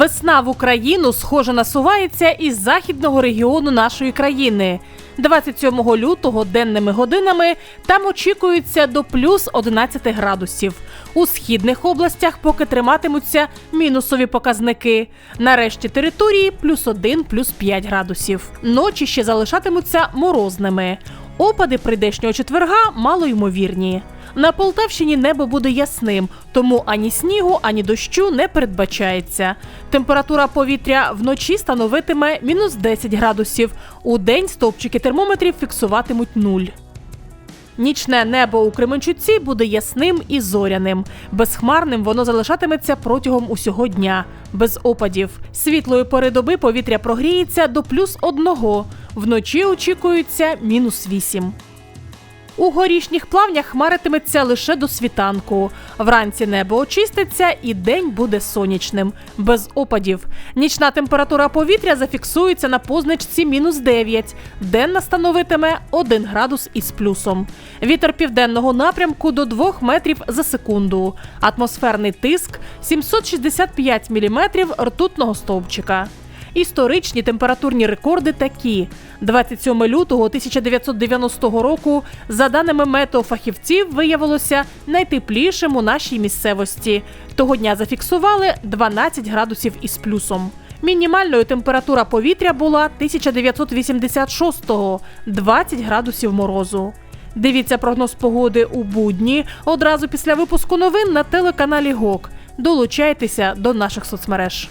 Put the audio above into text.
Весна в Україну схоже насувається із західного регіону нашої країни. 27 лютого денними годинами там очікується до плюс 11 градусів. У східних областях поки триматимуться мінусові показники. На решті території плюс 1, плюс 5 градусів. Ночі ще залишатимуться морозними. Опади прийдешнього четверга малоймовірні. На Полтавщині небо буде ясним, тому ані снігу, ані дощу не передбачається. Температура повітря вночі становитиме мінус 10 градусів. У день стовпчики термометрів фіксуватимуть нуль. Нічне небо у Кременчуці буде ясним і зоряним. Безхмарним воно залишатиметься протягом усього дня, без опадів. Світлої пори доби повітря прогріється до плюс одного. Вночі очікується мінус вісім. У горішніх плавнях хмаритиметься лише до світанку. Вранці небо очиститься і день буде сонячним, без опадів. Нічна температура повітря зафіксується на позначці мінус 9. Денна становитиме 1 градус із плюсом. Вітер південного напрямку до 2 метрів за секунду. Атмосферний тиск 765 міліметрів ртутного стовпчика. Історичні температурні рекорди такі: 27 лютого 1990 року, за даними метеофахівців, виявилося найтеплішим у нашій місцевості. Того дня зафіксували 12 градусів із плюсом. Мінімальною температура повітря була 1986-го – 20 градусів морозу. Дивіться прогноз погоди у будні одразу після випуску новин на телеканалі ГОК. Долучайтеся до наших соцмереж.